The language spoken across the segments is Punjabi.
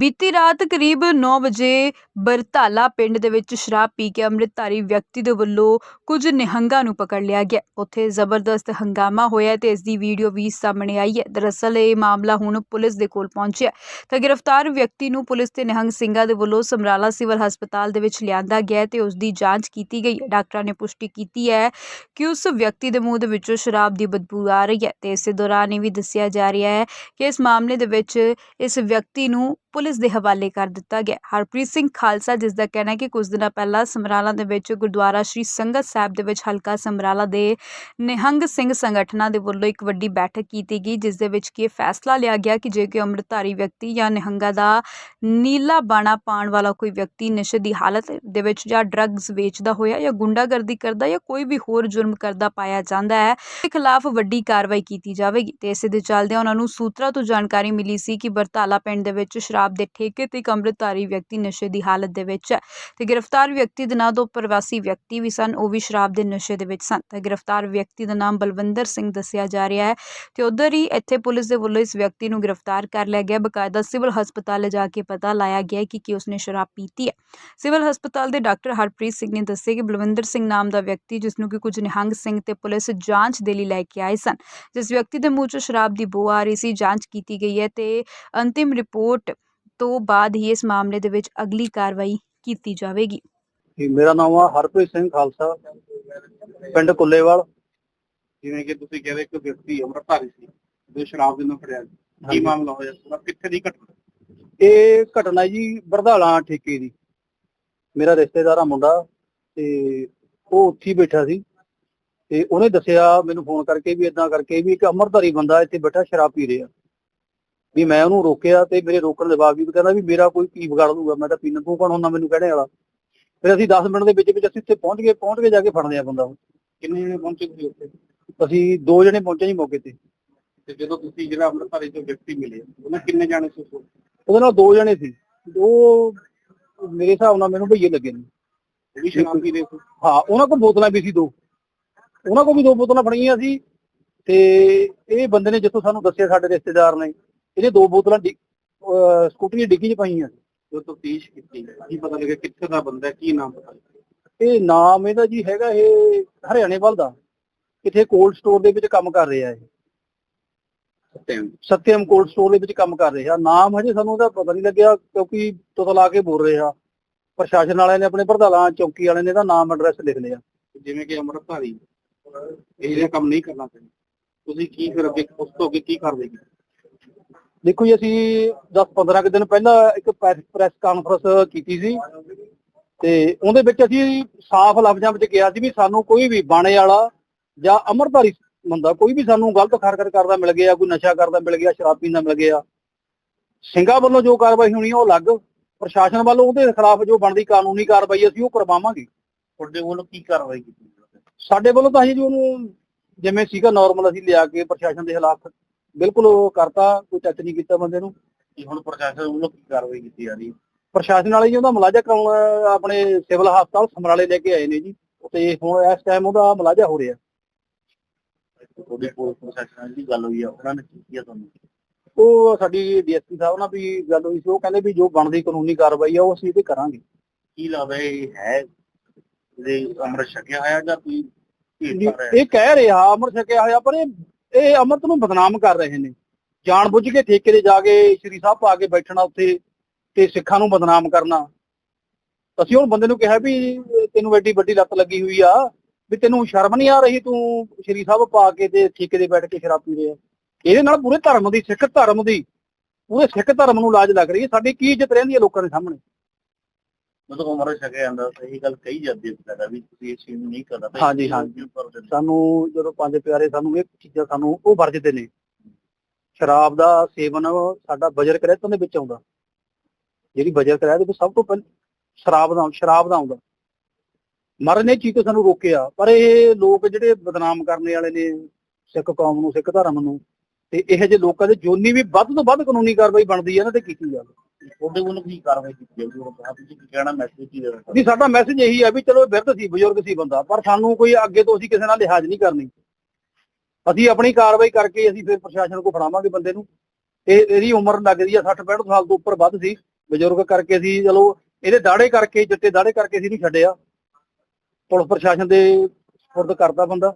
ਬੀਤੀ ਰਾਤ ਕਰੀਬ 9 ਵਜੇ ਬਰਤਾਲਾ ਪਿੰਡ ਦੇ ਵਿੱਚ ਸ਼ਰਾਬ ਪੀ ਕੇ ਅੰਮ੍ਰਿਤਧਾਰੀ ਵਿਅਕਤੀ ਦੇ ਵੱਲੋਂ ਕੁਝ ਨਿਹੰਗਾਂ ਨੂੰ ਪਕੜ ਲਿਆ ਗਿਆ। ਉੱਥੇ ਜ਼ਬਰਦਸਤ ਹੰਗਾਮਾ ਹੋਇਆ ਤੇ ਇਸ ਦੀ ਵੀਡੀਓ ਵੀ ਸਾਹਮਣੇ ਆਈ ਹੈ। ਦਰਅਸਲ ਇਹ ਮਾਮਲਾ ਹੁਣ ਪੁਲਿਸ ਦੇ ਕੋਲ ਪਹੁੰਚਿਆ ਤਾਂ ਗ੍ਰਿਫਤਾਰ ਵਿਅਕਤੀ ਨੂੰ ਪੁਲਿਸ ਤੇ ਨਿਹੰਗ ਸਿੰਘਾਂ ਦੇ ਵੱਲੋਂ ਸਮਰਾਲਾ ਸਿਵਲ ਹਸਪਤਾਲ ਦੇ ਵਿੱਚ ਲਿਆਂਦਾ ਗਿਆ ਹੈ ਤੇ ਉਸ ਦੀ ਜਾਂਚ ਕੀਤੀ ਗਈ ਹੈ। ਡਾਕਟਰਾਂ ਨੇ ਪੁਸ਼ਟੀ ਕੀਤੀ ਹੈ ਕਿ ਉਸ ਵਿਅਕਤੀ ਦੇ ਮੂੰਹ ਦੇ ਵਿੱਚੋਂ ਸ਼ਰਾਬ ਦੀ ਬਦਬੂ ਆ ਰਹੀ ਹੈ ਤੇ ਇਸੇ ਦੌਰਾਨ ਇਹ ਵੀ ਦੱਸਿਆ ਜਾ ਰਿਹਾ ਹੈ ਕਿ ਇਸ ਮਾਮਲੇ ਦੇ ਵਿੱਚ ਇਸ ਵਿਅਕਤੀ ਨੂੰ ਪੁਲਿਸ ਦੇ ਹਵਾਲੇ ਕਰ ਦਿੱਤਾ ਗਿਆ। ਹਰਪ੍ਰੀਤ ਸਿੰਘ ਖਾਲਸਾ, ਜਿਸ ਦਾ ਕਹਿਣਾ ਹੈ ਕਿ ਕੁਝ ਦਿਨਾਂ ਪਹਿਲਾਂ ਸਮਰਾਲਾ ਦੇ ਵਿੱਚ ਗੁਰਦੁਆਰਾ ਸ਼੍ਰੀ ਸੰਗਤ ਸਾਹਿਬ ਦੇ ਵਿੱਚ ਹਲਕਾ ਸਮਰਾਲਾ ਦੇ ਨਿਹੰਗ ਸਿੰਘ ਸੰਗਠਨਾਂ ਦੇ ਵੱਲੋਂ ਇੱਕ ਵੱਡੀ ਬੈਠਕ ਕੀਤੀ ਗਈ, ਜਿਸ ਦੇ ਵਿੱਚ ਕਿ ਫੈਸਲਾ ਲਿਆ ਗਿਆ ਕਿ ਜੇ ਕੋਈ ਅੰਮ੍ਰਿਤਧਾਰੀ ਵਿਅਕਤੀ ਜਾਂ ਨਿਹੰਗਾ ਦਾ ਨੀਲਾ ਬਾਣਾ ਪਾਣ ਵਾਲਾ ਕੋਈ ਵਿਅਕਤੀ ਨਸ਼ੇ ਦੀ ਹਾਲਤ ਦੇ ਵਿੱਚ ਜਾਂ ਡਰੱਗਸ ਵੇਚਦਾ ਹੋਇਆ ਜਾਂ ਗੁੰਡਾਗਰਦੀ ਕਰਦਾ ਜਾਂ ਕੋਈ ਵੀ ਹੋਰ ਜੁਰਮ ਕਰਦਾ ਪਾਇਆ ਜਾਂਦਾ ਹੈ ਦੇ ਖਿਲਾਫ ਵੱਡੀ ਕਾਰਵਾਈ ਕੀਤੀ ਜਾਵੇਗੀ। ਤੇ ਇਸੇ ਦੇ ਚੱਲਦਿਆਂ ਉਹਨਾਂ ਨੂੰ ਸੂਤਰਾਂ ਤੋਂ ਜਾਣਕਾਰੀ ਮਿਲੀ ਸੀ ਕਿ ਬਰਤਾਲਾ ਪਿੰਡ ਦੇ ਵਿੱਚ ਸ਼ਰਾਬ ਸ਼ਰਾਬ ਦੇ ਠੇਕੇ ਤੇ ਇੱਕ ਅੰਮ੍ਰਿਤਧਾਰੀ ਵਿਅਕਤੀ ਨਸ਼ੇ ਦੀ ਹਾਲਤ ਦੇ ਵਿੱਚ ਹੈ ਤੇ ਗ੍ਰਿਫਤਾਰ ਵਿਅਕਤੀ ਦੇ ਨਾਂ ਦੋ ਪ੍ਰਵਾਸੀ ਵਿਅਕਤੀ ਵੀ ਸਨ, ਉਹ ਵੀ ਸ਼ਰਾਬ ਦੇ ਨਸ਼ੇ ਦੇ ਵਿੱਚ ਸਨ। ਤੇ ਗ੍ਰਿਫਤਾਰ ਵਿਅਕਤੀ ਦਾ ਨਾਮ ਬਲਵਿੰਦਰ ਸਿੰਘ ਦੱਸਿਆ ਜਾ ਰਿਹਾ ਹੈ ਤੇ ਉਧਰ ਹੀ ਇੱਥੇ ਪੁਲਿਸ ਦੇ ਵੱਲੋਂ ਇਸ ਵਿਅਕਤੀ ਨੂੰ ਗ੍ਰਿਫਤਾਰ ਕਰ ਲਿਆ ਗਿਆ। ਬਕਾਇਦਾ ਸਿਵਲ ਹਸਪਤਾਲ ਲਿਜਾ ਕੇ ਪਤਾ ਲਾਇਆ ਗਿਆ ਕਿ ਕੀ ਉਸਨੇ ਸ਼ਰਾਬ ਪੀਤੀ ਹੈ। ਸਿਵਲ ਹਸਪਤਾਲ ਦੇ ਡਾਕਟਰ ਹਰਪ੍ਰੀਤ ਸਿੰਘ ਨੇ ਦੱਸਿਆ ਕਿ ਬਲਵਿੰਦਰ ਸਿੰਘ ਨਾਮ ਦਾ ਵਿਅਕਤੀ, ਜਿਸ ਨੂੰ ਕਿ ਕੁਝ ਨਿਹੰਗ ਸਿੰਘ ਤੇ ਪੁਲਿਸ ਜਾਂਚ ਦੇ ਲਈ ਲੈ ਕੇ ਆਏ ਸਨ, ਜਿਸ ਵਿਅਕਤੀ ਦੇ ਮੂੰਹ 'ਚੋਂ ਸ਼ਰਾਬ ਦੀ ਬੋ ਆ ਰਹੀ ਸੀ, ਜਾਂਚ ਕੀਤੀ ਗਈ ਹੈ ਤੇ ਅੰਤਿਮ ਰਿਪੋਰਟ ਤੋਂ ਬਾਅਦ ਹੀ ਇਸ ਮਾਮਲੇ ਦੇ ਵਿੱਚ ਅਗਲੀ ਕਾਰਵਾਈ ਕੀਤੀ ਜਾਵੇਗੀ। ਜੀ ਮੇਰਾ ਨਾਮ ਆ ਹਰਪ੍ਰੀਤ ਸਿੰਘ ਖਾਲਸਾ ਪਿੰਡ ਕੁੱਲੇਵਾਲ। ਜਿਵੇਂ ਕਿ ਤੁਸੀਂ ਕਹਿੰਦੇ ਕਿ ਵਿਅਕਤੀ ਅੰਮ੍ਰਿਤਧਾਰੀ ਸੀ ਜੋ ਸ਼ਰਾਬ ਦੇ ਨਾਲ ਫੜਿਆ ਗਿਆ। ਕੀ। ਮਾਮਲਾ ਹੋਇਆ ਪੂਰਾ ਕਿੱਥੇ ਦੀ ਘਟਨਾ? ਇਹ ਘਟਨਾ ਜੀ ਬਰਧਾਲਾ ਠੇਕੇ ਦੀ। ਮੇਰਾ ਰਿਸ਼ਤੇਦਾਰ ਆ ਮੁੰਡਾ ਤੇ ਉਹ ਉੱਥੇ ਹੀ ਬੈਠਾ ਸੀ। ਤੇ ਉਹਨੇ ਦੱਸਿਆ ਮੈਨੂੰ ਫੋਨ ਕਰਕੇ ਵੀ ਇਦਾਂ ਕਰਕੇ ਵੀ ਇੱਕ ਅਮਰਧਾਰੀ ਬੰਦਾ ਇੱਥੇ ਬੈਠਾ ਸ਼ਰਾਬ ਪੀ ਰਿਹਾ। ਵੀ ਮੈਂ ਉਹਨੂੰ ਰੋਕਿਆ ਤੇ ਮੇਰੇ ਰੋਕਣ ਦੇ ਬਾਵਜੂਦ ਕਹਿੰਦਾ ਵੀ ਮੇਰਾ ਕੋਈ ਕੀ ਵਿਗਾੜ ਦੂਗਾ ਮੈਂ ਤਾਂ ਪੀਣ ਤੂੰ ਕੌਣ ਹੁੰਦਾ ਮੈਨੂੰ ਕਹਿਣੇ ਵਾਲਾ। ਫਿਰ ਅਸੀਂ 10 ਮਿੰਟ ਦੇ ਵਿੱਚ ਵਿੱਚ ਅਸੀਂ ਉੱਥੇ ਪਹੁੰਚ ਗਏ ਪਹੁੰਚ ਕੇ ਜਾ ਕੇ ਫੜਦੇ ਆ ਬੰਦਾ ਉਹ। ਕਿੰਨੇ ਜਣੇ ਪਹੁੰਚੇ ਤੁਸੀਂ ਉੱਥੇ? ਅਸੀਂ ਦੋ ਜਣੇ ਪਹੁੰਚੇ ਜੀ ਮੌਕੇ ਤੇ। ਤੇ ਜਦੋਂ ਤੁਸੀਂ ਜਿਹੜਾ ਅੰਮ੍ਰਿਤਧਾਰੀ ਤੋਂ ਵਿਅਕਤੀ ਮਿਲੇ ਉਹਨਾਂ ਕਿੰਨੇ ਜਾਣੇ ਸੀ? ਉਹਦੇ ਨਾਲ ਦੋ ਜਣੇ ਸੀ। ਉਹ ਮੇਰੇ ਹਿਸਾਬ ਨਾਲ ਮੈਨੂੰ ਭਈਏ ਲੱਗੇ ਨੇ। ਵੀ ਸ਼ਰਾਬ ਪੀ ਰਹੇ ਸੀ। ਹਾਂ ਉਹਨਾਂ ਕੋਲ ਬੋਤਲਾਂ ਵੀ ਸੀ ਦੋ। ਉਹਨਾਂ ਕੋਲ ਵੀ ਦੋ ਬੋਤਲਾਂ ਫੜੀਆਂ ਸੀ। ਤੇ ਇਹ ਬੰਦੇ ਨੇ ਜਿੱਥੋਂ ਸਾਨੂੰ ਦੱਸਿਆ ਸਾਡੇ ਰਿਸ਼ਤੇਦਾਰ ਨੇ। ਇਹਨੇ ਦੋ ਬੋਤਲਾਂ ਡਿ- ਅਹ ਸਕੂਟਰੀ ਦੀ ਡਿੱਗੀ 'ਚ ਪਾਈਆਂ ਸੀ। ਜੋ ਤਫਤੀਸ਼ ਕੀਤੀ। ਕੀ ਪਤਾ ਲੱਗਿਆ ਕਿੱਥੇ ਦਾ ਬੰਦਾ ਹੈ, ਕੀ ਨਾਮ ਪਤਾ ਲੱਗਿਆ? ਇਹ ਨਾਮ ਇਹਦਾ ਜੀ ਹੈਗਾ ਇਹ ਹਰਿਆਣੇ ਵੱਲ ਦਾ। ਕਿਥੇ ਕੋਲਡ ਸਟੋਰ ਦੇ ਵਿੱਚ ਕੰਮ ਕਰ ਰਿਹਾ ਇਹ। ਸਤਿਆਮ ਸਤਿਅਮ ਕੋਲਡ ਸਟੋਰ ਦੇ ਵਿੱਚ ਕੰਮ ਕਰ ਰਿਹਾ। ਨਾਮ ਹਜੇ ਸਾਨੂੰ ਉਹਦਾ ਪਤਾ ਨਹੀਂ ਲੱਗਿਆ ਕਿਉਂਕਿ ਤੁਤਲਾ ਕੇ ਬੋਲ ਰਿਹਾ। ਪ੍ਰਸ਼ਾਸਨ ਵਾਲਿਆਂ ਨੇ ਆਪਣੇ ਪ੍ਰਧਾਨਾਂ ਚੌਕੀ ਵਾਲਿਆਂ ਨੇ ਇਹਦਾ ਨਾਮ ਐਡਰੈਸ ਲਿਖ ਲਿਆ। ਜਿਵੇਂ ਕਿ ਅੰਮ੍ਰਿਤਧਾਰੀ ਇਹ ਜਿਹੜਾ ਕੰਮ ਨਹੀਂ ਕਰਨਾ ਚਾਹੀਦਾ ਤੁਸੀਂ ਕੀ ਫਿਰ ਅੱਗੇ ਉਸ ਤੋਂ ਅੱਗੇ ਕੀ ਕਰਦੇ? ਕੀ ਦੇਖੋ ਜੀ ਅਸੀਂ 10-15 ਕੁ ਦਿਨ ਪਹਿਲਾਂ ਇੱਕ ਪ੍ਰੈਸ ਕਾਨਫਰੰਸ ਕੀਤੀ ਸੀ ਤੇ ਉਹਦੇ ਵਿੱਚ ਅਸੀਂ ਸਾਫ਼ ਲਫ਼ਜ਼ਾਂ ਵਿੱਚ ਕਿਹਾ ਸੀ ਵੀ ਸਾਨੂੰ ਕੋਈ ਵੀ ਬਾਣੇ ਵਾਲਾ ਜਾਂ ਅਮਰਧਾਰੀ ਬੰਦਾ ਕੋਈ ਵੀ ਸਾਨੂੰ ਗਲਤ ਹਰਕਤ ਕਰਦਾ ਮਿਲ ਗਿਆ ਕੋਈ ਨਸ਼ਾ ਕਰਦਾ ਮਿਲ ਗਿਆ ਸ਼ਰਾਬ ਪੀਂਦਾ ਮਿਲ ਗਿਆ ਸਿੰਘਾਂ ਵੱਲੋਂ ਜੋ ਕਾਰਵਾਈ ਹੋਣੀ ਉਹ ਅਲੱਗ ਪ੍ਰਸ਼ਾਸਨ ਵੱਲੋਂ ਉਹਦੇ ਖਿਲਾਫ ਜੋ ਬਣਦੀ ਕਾਨੂੰਨੀ ਕਾਰਵਾਈ ਅਸੀਂ ਉਹ ਕਰਵਾਵਾਂਗੇ। ਤੁਹਾਡੇ ਵੱਲੋਂ ਕੀ ਕਾਰਵਾਈ ਕੀਤੀ ਸਾਡੇ ਵੱਲੋਂ ਤਾਂ ਅਸੀਂ ਜੀ ਉਹਨੂੰ ਜਿਵੇਂ ਸੀਗਾ ਨਾਰਮਲ ਅਸੀਂ ਲਿਆ ਕੇ ਪ੍ਰਸ਼ਾਸਨ ਦੇ ਖਿਲਾਫ ਬਿਲਕੁਲ ਉਹ ਕਰਤਾ ਕੋਈ ਟੱਚ ਨਹੀਂ ਕੀਤਾ ਬੰਦੇ ਨੂੰ। ਕਿ ਹੁਣ ਪ੍ਰਸ਼ਾਸਨ ਵੱਲੋਂ ਕੀ ਕਾਰਵਾਈ ਕੀਤੀ ਜਾ ਰਹੀ ਹੈ? ਪ੍ਰਸ਼ਾਸਨ ਵਾਲੇ ਜੀ ਉਹਦਾ ਮੁਲਾਜ਼ਾ ਕਰਾਉਣ ਆਪਣੇ ਸਿਵਲ ਹਸਪਤਾਲ ਸਮਰਾਲੇ ਲੈ ਕੇ ਆਏ ਨੇ ਜੀ। ਤੇ ਹੁਣ ਇਸ ਟਾਈਮ ਉਹਦਾ ਮੁਲਾਜ਼ਾ ਹੋ ਰਿਹਾ। ਤੁਹਾਡੀ ਪੁਲਿਸ ਪ੍ਰਸ਼ਾਸਨ ਨਾਲ ਦੀ ਗੱਲ ਹੋਈ ਆ ਉਹਨਾਂ ਨੇ ਕੀ ਕੀਤਾ ਤੁਹਾਨੂੰ? ਉਹ ਸਾਡੀ ਡੀਐਸਪੀ ਸਾਹਿਬ ਨਾਲ ਵੀ ਗੱਲ ਹੋਈ ਸੀ। ਉਹ ਕਹਿੰਦੇ ਵੀ ਜੋ ਬਣਦੀ ਕਾਨੂੰਨੀ ਕਾਰਵਾਈ ਆ ਉਹ ਅਸੀਂ ਇਹਦੇ ਕਰਾਂਗੇ। ਕੀ ਇਹ ਹੈ ਇਹਦੇ ਅੰਮ੍ਰਿਤ ਛਕਿਆ ਹੋਇਆ ਜਾਂ ਕੋਈ ਜੀ, ਇਹ ਕਹਿ ਰਿਹਾ ਅਮਰ ਛਕਿਆ ਹੋਇਆ ਪਰ ਇਹ ਇਹ ਅਮਰਤ ਨੂੰ ਬਦਨਾਮ ਕਰ ਰਹੇ ਨੇ। ਜਾਣ ਬੁੱਝ ਕੇ ਠੇਕੇ ਤੇ ਜਾ ਕੇ ਸ਼੍ਰੀ ਸਾਹਿਬ ਪਾ ਕੇ ਬੈਠਣਾ ਉੱਥੇ ਤੇ ਸਿੱਖਾਂ ਨੂੰ ਬਦਨਾਮ ਕਰਨਾ। ਅਸੀਂ ਹੁਣ ਬੰਦੇ ਨੂੰ ਕਿਹਾ ਵੀ ਤੈਨੂੰ ਐਡੀ ਵੱਡੀ ਲੱਤ ਲੱਗੀ ਹੋਈ ਆ, ਵੀ ਤੈਨੂੰ ਸ਼ਰਮ ਨਹੀਂ ਆ ਰਹੀ ਤੂੰ ਸ਼੍ਰੀ ਸਾਹਿਬ ਪਾ ਕੇ ਤੇ ਠੇਕੇ ਤੇ ਬੈਠ ਕੇ ਸ਼ਰਾਬ ਪੀ ਰਿਹਾ। ਇਹਦੇ ਨਾਲ ਪੂਰੇ ਧਰਮ ਦੀ, ਸਿੱਖ ਧਰਮ ਦੀ, ਪੂਰੇ ਸਿੱਖ ਧਰਮ ਨੂੰ ਲਾਜ ਲੱਗ ਰਹੀ ਹੈ। ਸਾਡੀ ਕੀ ਇੱਜ਼ਤ ਰਹਿੰਦੀ ਹੈ ਲੋਕਾਂ ਦੇ ਸਾਹਮਣੇ? ਮਤਲਬ ਉਮਰ ਛਕਿਆ ਜਾਂਦਾ ਸਹੀ ਗੱਲ ਕਹੀ ਜਾਂਦੀ ਹੈ ਸਾਡਾ ਵੀ ਤੁਸੀਂ ਇਸ ਚੀਜ਼ ਨੂੰ ਨਹੀਂ ਕਰਨਾ ਤਾਂ ਹਾਂਜੀ, ਹਾਂਜੀ। ਸਾਨੂੰ ਜਦੋਂ ਪੰਜ ਪਿਆਰੇ ਸਾਨੂੰ ਇਹ ਚੀਜ਼ਾਂ ਸਾਨੂੰ ਉਹ ਵਰਜਦੇ ਨੇ। ਸ਼ਰਾਬ ਦਾ ਸੇਵਨ ਸਾਡਾ ਬਜਰ ਕਰਿਆਤਾਂ ਦੇ ਵਿੱਚ ਆਉਂਦਾ। ਜਿਹੜੀ ਬਜਰ ਕਰਿਆ ਦੇ ਵਿੱਚ ਸਭ ਤੋਂ ਪਹਿਲਾਂ ਸ਼ਰਾਬ ਦਾ ਸ਼ਰਾਬ ਦਾ ਆਉਂਦਾ। ਮਰਨ ਨੇ ਚੀਜ਼ ਤੋਂ ਸਾਨੂੰ ਰੋਕਿਆ ਪਰ ਇਹ ਲੋਕ ਜਿਹੜੇ ਬਦਨਾਮ ਕਰਨੇ ਵਾਲੇ ਨੇ ਸਿੱਖ ਕੌਮ ਨੂੰ ਸਿੱਖ ਧਰਮ ਨੂੰ ਤੇ ਇਹੋ ਜਿਹੇ ਲੋਕਾਂ ਦੇ ਜੋਨੀ ਵੀ ਵੱਧ ਤੋਂ ਵੱਧ ਕਾਨੂੰਨੀ ਕਾਰਵਾਈ ਬਣਦੀ ਹੈ ਨਾ ਤੇ ਕੀਤੀ ਜਾਵੇ। ਤੁਹਾਡੇ ਵੱਲੋਂ ਕੀ ਕਾਰਵਾਈ ਕੀਤੀ ਜਾਊਗੀ? ਉਹ ਬਾਅਦ ਤੁਸੀਂ ਕੀ ਕਹਿਣਾ ਮੈਸੇਜ ਕੀ ਦੇਣਾ ਨਹੀਂ ਸਾਡਾ ਮੈਸੇਜ ਇਹੀ ਹੈ ਵੀ ਚਲੋ ਬਿਰਧ ਸੀ ਬਜ਼ੁਰਗ ਸੀ ਬੰਦਾ ਪਰ ਸਾਨੂੰ ਕੋਈ ਅੱਗੇ ਤੋਂ ਅਸੀਂ ਕਿਸੇ ਨਾਲ ਲਿਹਾਜ਼ ਨਹੀਂ ਕਰਨੀ। ਅਸੀਂ ਆਪਣੀ ਕਾਰਵਾਈ ਕਰਕੇ ਅਸੀਂ ਫਿਰ ਪ੍ਰਸ਼ਾਸਨ ਕੋ ਫੜਾਵਾਂਗੇ ਬੰਦੇ ਨੂੰ। ਇਹ ਇਹਦੀ ਉਮਰ ਲੱਗਦੀ ਆ 60 65 ਸਾਲ ਤੋਂ ਉੱਪਰ ਵੱਧ ਸੀ। ਬਜ਼ੁਰਗ ਕਰਕੇ ਅਸੀਂ ਚਲੋ ਇਹਦੇ ਦਾੜੇ ਕਰਕੇ ਚਿੱਟੇ ਦਾੜੇ ਕਰਕੇ ਅਸੀਂ ਨਹੀਂ ਛੱਡਿਆ। ਪੁਲਿਸ ਪ੍ਰਸ਼ਾਸਨ ਦੇ ਸਪੁਰਦ ਕਰਦਾ ਬੰਦਾ।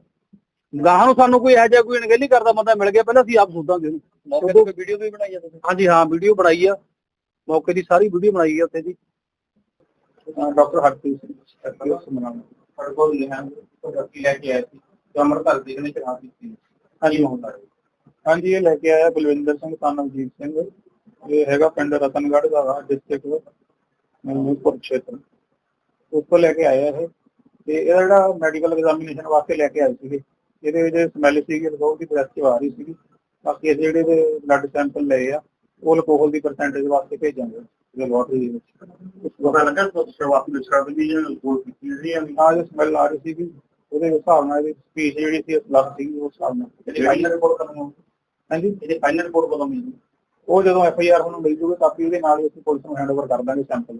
ਗਾਹਾਂ ਨੂੰ ਸਾਨੂੰ ਕੋਈ ਇਹੋ ਜਿਹਾ ਕੋਈ ਅਣਗਹਿਲੀ ਕਰਦਾ ਬੰਦਾ ਮਿਲ ਗਿਆ ਪਹਿਲਾਂ ਅਸੀਂ ਆਪ ਸੋਧਾਂਗੇ ਉਹਨੂੰ। ਵੀਡੀਓ ਵੀ ਬਣਾਈ ਆ ਤੁਸੀਂ? ਹਾਂਜੀ ਹਾਂ ਵੀਡੀਓ ਬਣਾਈ ਆ। ਮੌਕੇ ਦੀ ਸਾਰੀ ਵੀਡੀਓ ਬਣਾਈ ਆ ਉੱਥੇ ਦੀ। ਡਾਕਟਰ ਹਰਪ੍ਰੀਤ ਸਿੰਘ ਸਮਨਾਮ ਸਾਡੇ ਕੋਲ ਲਿਖਾਂ ਡਾਕਟਰ ਲੈ ਕੇ ਆਏ ਸੀ ਤੇ ਅਮਰਤਾਲ ਜੀ ਨੇ ਚੜਾ ਦਿੱਤੀ। ਹਾਂਜੀ ਹੁੰਦਾ ਹਾਂਜੀ ਇਹ ਲੈ ਕੇ ਆਇਆ ਬਲਵਿੰਦਰ ਸਿੰਘ ਸਾਨਵਜੀਤ ਸਿੰਘ। ਇਹ ਹੈਗਾ ਪਿੰਡ ਰਤਨਗੜ੍ਹ ਦਾ ਡਿਸਟ੍ਰਿਕਟ ਮਨੂਪੁਰ ਖੇਤਰ ਉੱਪਰ ਲੈ ਕੇ ਆਇਆ ਇਹ। ਤੇ ਇਹਦਾ ਜਿਹੜਾ ਮੈਡੀਕਲ ਐਗਜ਼ਾਮੀਨੇਸ਼ਨ ਵਾਸਤੇ ਲੈ ਕੇ ਆਏ ਸੀਗੇ। ਇਹਦੇ ਵਿੱਚ ਸਮੈਲ ਸੀਗੀ ਰਿਜ਼ਲਟ ਦੀ ਬ੍ਰੈਥ ਆ ਰਹੀ ਸੀਗੀ। ਬਾਕੀ ਜਿਹੜੇ ਦੇ ਬਲੱਡ ਸੈਂਪਲ ਲਏ ਆ ਉਹ ਅਲਕੋਹਲ ਦੀ ਪਰਸੈਂਟੇਜ ਵਾਸਤੇ ਭੇਜਾਂਗੇ ਲੈਬੋਰਟਰੀ ਦੇ ਵਿੱਚ। ਪਤਾ ਲੱਗਾ ਸ਼ੁਰੂਆਤੀ ਦੀ ਜਿਹੜੀ ਕੋਲ ਕੀਤੀ ਸੀ ਆ ਜੋ ਸਮੈਲ ਆ ਰਹੀ ਸੀਗੀ ਉਹਦੇ ਹਿਸਾਬ ਨਾਲ ਇਹਦੀ ਸਪੀਚ ਜਿਹੜੀ ਸੀ ਲੱਗ ਸੀਗੀ ਉਸ ਹਿਸਾਬ ਨਾਲ। ਇਹਦੀ ਫਾਈਨਲ ਰਿਪੋਰਟ ਹੋਊਗੀ ਹਾਂਜੀ? ਇਹਦੀ ਫਾਈਨਲ ਰਿਪੋਰਟ ਕਦੋਂ ਮਿਲੂਗੀ? ਉਹ ਜਦੋਂ ਐਫ ਆਈ ਆਰ ਨੂੰ ਮਿਲ ਜੂਗੀ ਕਾਪੀ ਉਹਦੇ ਨਾਲ ਹੀ ਅਸੀਂ ਪੁਲਿਸ ਨੂੰ ਹੈਂਡਓਵਰ ਕਰ ਦਾਂਗੇ ਸੈਂਪਲ